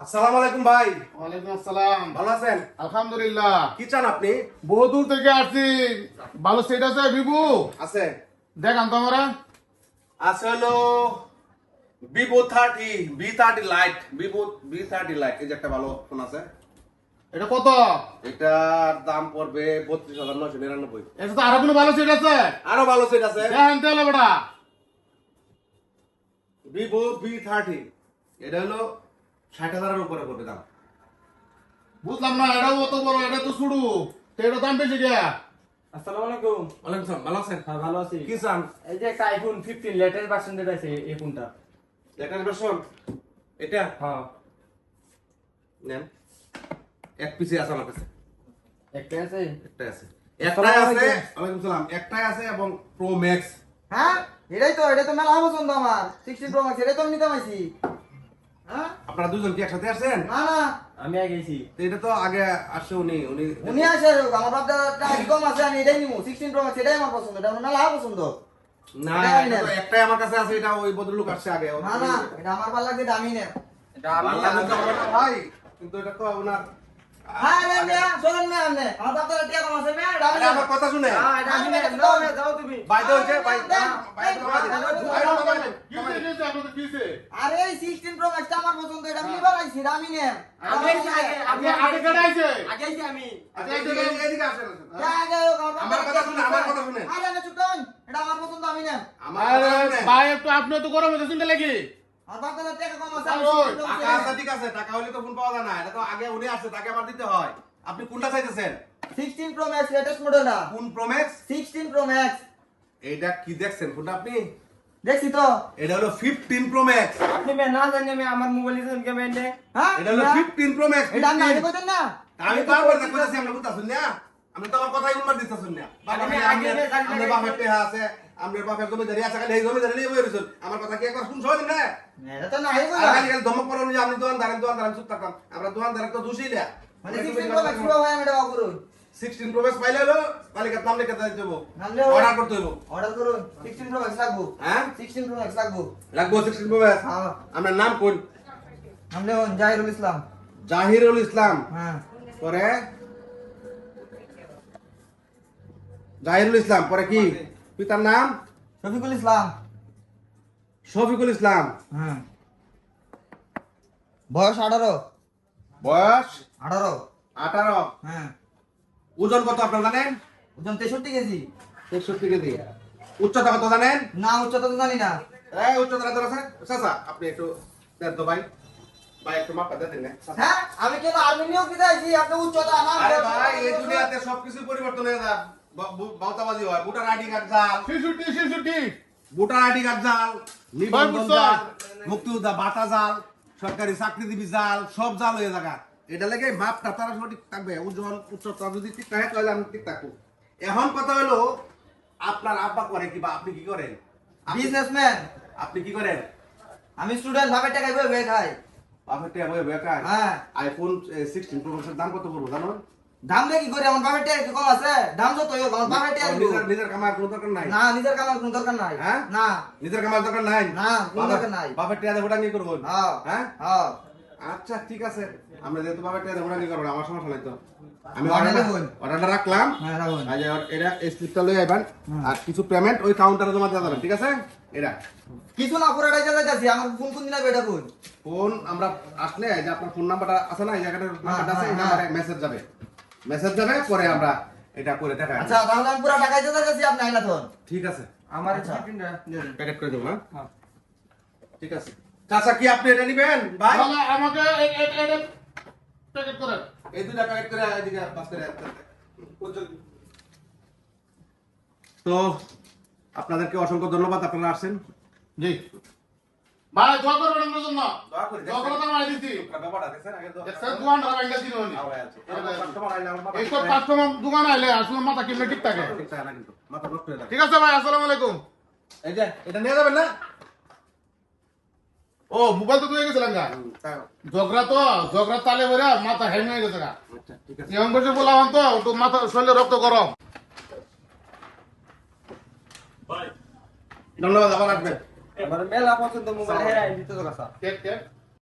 আসসালামু আলাইকুম ভাই। ওয়ালাইকুম আসসালাম। ভালো আছেন? আলহামদুলিল্লাহ। কি চান আপনি? বহু থেকে আসছি। ভালো সেট আছে ভিভো আছে। দেখান তো আমরা। আছে হলো Vivo thirty V thirty lite Vivo V thirty lite এই যে একটা ভালো ফোন আছে। এটা কত? এটার দাম পড়বে বত্রিশ হাজার নয়শো নিরানব্বই। এটা তো আরও কোনো ভালো সেট আছে? আরও ভালো সেট আছে। দেখেন তাহলে বেটা ভিভো বি থার্টি এটা হলো ষাট হাজারের উপরে পড়বে দাম বুঝলাম না এটাও অত বড় এটা তো শুরু। তো এটা দাম বেশি কে? আসসালামু আলাইকুম। ওয়ালাইকুম সালাম ভালো আছেন? হ্যাঁ ভালো আছি। কি চান? এই যে একটা আইফোন 15 লেটেস্ট ভার্সন যেটা আছে এই ফোনটা লেটেস্ট ভার্সন এটা? হ্যাঁ। নেন। এক পিসি আছে আমার কাছে। একটা আছে? একটাই আছে। একটাই আছে ওয়ালাইকুম সালাম। একটাই আছে এবং প্রো ম্যাক্স হ্যাঁ? এটাই তো এটা তো মেলা পছন্দ আমার। সিক্সটিন প্রো ম্যাক্স এটাই তো আমি নিতে পাইছি আপনারা দুজন কি একসাথে আসছেন? না না। আমি আগে গেছি এটা তো আগে আসছে উনি উনি উনি আসে আমার বাপ দাদা কম আছে আমি এটাই নিবো সিক্সটিন প্রো ম্যাক্স এটাই আমার পছন্দ। এটা আমার মেলা পছন্দ। না এটা। একটাই আমার কাছে আছে এটা ওই আসছে আগে। না না এটা আমার ভালো লাগছে এটা আমি নেব ভালো লাগলে তো ভাই কিন্তু এটা তো ওনার হ্যাঁ আমার আছে এটা আমার কথা শুনে হ্যাঁ এটা। যাও তুমি। হচ্ছে আরে প্রো আমার পছন্দ এটা আমি নিবার আইছি আমি নেব আগে আগে আপনি আগে কেটে আইছে? আগে আইছি আমি। এদিকে এদিকে আসেন আমার কথা শুনে, আমার কথা শুনে। আরে না চুপ এটা আমার পছন্দ আমি নেব। আমার আরে কথা শুনে। ভাই একটু আপনি তো গরম হতে শুনতে লাগি আমার বাপ দাদা টিয়া কম আছে আমি ওই, 16 Pro Max টাকা আছে নেব। ঠিক আছে টাকা হলে তো ফোন পাওয়া যায় না এটা তো আগে উনি আসছে তাকে আমার দিতে হয়। আপনি কোনটা চাইতেছেন? 16 Pro Max লেটেস্ট মডেলটা কোন প্রোম্যাক্স 16 Pro Max এইটা কি দেখছেন ফোনটা আপনি? দেখছি তো এটা হলো 15 প্রো ম্যাক্স আপনি মে না জানি আমি আমার মোবাইল ইউজ করে মেনে হ্যাঁ এটা হলো 15 প্রো ম্যাক্স এটা আমি আগে কইতেন না আমি বারবার দেখতে পাচ্ছি আমরা কথা শুন না আমি তো আমার কথাই উন্মার দিতে শুন না বাবা আমি আমি আগে আগে জানি না। আমরা বাপের টেহা আছে আমরা বাপের জমিদারি আছে খালি এই জমিদারি নিয়ে বই রইছেন আমার কথা কি একবার শুনছো না এটা তো নাই আর কইলা খালি খালি ধমক পড়ানো যে আপনি দোকান দাঁড়ান দোকান দাঁড়ান চুপ থাকতাম আমরা দোকান দাঁড়ান তো দোষী না মানে 16 Pro Max পুরো হয় আমি এটা বাবুর 16 প্রো ম্যাক্স পাইলে হলো তালিকার নাম লিখে দিতে নামলে অর্ডার করতে হইব। অর্ডার করুন। 16 Pro Max রাখব। হ্যাঁ? 16 Pro Max রাখব। লাগবো 16 প্রো ম্যাক্স হ্যাঁ। আপনার নাম কোন? নামলে হন জাহিরুল ইসলাম। জাহিরুল ইসলাম। হ্যাঁ। পরে? জাহিরুল ইসলাম পরে কি? পিতার নাম? শফিকুল ইসলাম। শফিকুল ইসলাম। হ্যাঁ। বয়স 18 বয়স? 18 আঠারো। হ্যাঁ। ওজন কত আপনার জানেন? ওজন 63 কেজি। তেষট্টি কেজি। উচ্চতা কত জানেন? না উচ্চতা তো জানি না। এই উচ্চতা কত আছে? চাচা আপনি একটু দেন তো ভাই। ভাই একটু মাপটা দেন না হ্যাঁ আমি কেন আর্মি নিয়োগ দিতে আইছি আপনি উচ্চতা না আরে ভাই এই দুনিয়াতে সবকিছু পরিবর্তন হয়ে যায়। বাউতাবাজি হয় ভোটার আইডি কার্ড জাল। শিশুটি শিশুটি ভোটার আইডি কার্ড জাল নিবন্ধন? জাল মুক্তিযোদ্ধা বাটা জাল সরকারি চাকরিজীবী জাল সব জাল হয়ে জায়গা এটা লেগে মাপটা তারা সঠিক থাকবে ওজন উচ্চতা যদি ঠিক থাকে তাহলে আমি ঠিক থাকব। এখন কথা হলো আপনার আব্বা করে কি বা আপনি কি করেন? বিজনেসম্যান আপনি কি করেন? আমি স্টুডেন্ট ভাবে টাকা বই বই খাই। বাপের টাকা বয়ে বেকার হ্যাঁ। আইফোন সিক্সটিন প্রো ম্যাক্সের দাম কত পড়ব জানো? দাম দিয়ে কি করে আমার বাপের টাকা কি কম আছে? দাম যত হোক আমার বাপের টাকা নিজের নিজের কামার কোনো দরকার নাই? না নিজের কামার কোনো দরকার নাই। হ্যাঁ? না। নিজের কামার দরকার নাই? না, কোনো দরকার নাই। বাপের টাকা ভোটাঙ্গি করব। হ্যাঁ। হ্যাঁ? হ্যাঁ। আচ্ছা ঠিক আছে। আমরা যেহেতু বাবার টাকা ভোটাঙ্গি করব না, আমার সমস্যা নাই তো। আমি অর্ডারটা রাখলাম। হ্যাঁ রাখুন আজ এটা এই স্লিপটা লই আইবেন। আর কিছু পেমেন্ট ওই কাউন্টারে জমা দিয়ে দেবেন ঠিক আছে? এটা কিছু না পুরো টাকা যাচ্ছি। আমার ফোন কোন দিন বেটা ফোন ফোন আমরা আসলে এই যে আপনার ফোন নাম্বারটা আছে না এই জায়গাটার নাম্বারটা আছে এই হ্যাঁ, নাম্বারে মেসেজ যাবে। মেসেজ যাবে পরে আমরা এটা করে দেখা আচ্ছা তাহলে আমি পুরো টাকা দিতে যাচ্ছি আপনি আইলা তখন ঠিক আছে। আমার আচ্ছা। 15 টা প্যাকেট করে দেবো হ্যাঁ? হ্যাঁ। ঠিক আছে। চাচা কি আপনি এটা নিবেন? ভাই? আমাকে প্যাকেট করেন। এই দুটা প্যাকেট করে এদিকে পাস করে তো আপনাদেরকে অসংখ্য ধন্যবাদ আপনারা আসছেন। জি। ভাই দোয়া করবেন আমার জন্য। দোয়া করি, দোয়া করে তো আমি দিছি ব্যাপারটা দেখছেন? আগে দেখছেন? কাস্টমার আইলে আমার মাথা এইসব ঠিক দোকান আইলে আসলে মাথা কেমনে ঠিক থাকে? না। ঠিক আছে ভাই আসসালামু আলাইকুম। এই যে, এটা নিয়ে যাবেন না? ও মোবাইল তো তুই গেছিলাম গা। ঝগড়া তো ঝগড়া তালে ভরে মাথা হ্যাং হয়ে গেছে গা। আচ্ছা, ঠিক আছে। এমন বসে বললাম তো তোর মাথা শরীরে রক্ত গরম। ধন্যবাদ আবার আমার মেলা পছন্দ মোবাইল হেরাই দিতে তো কথা। কে কে?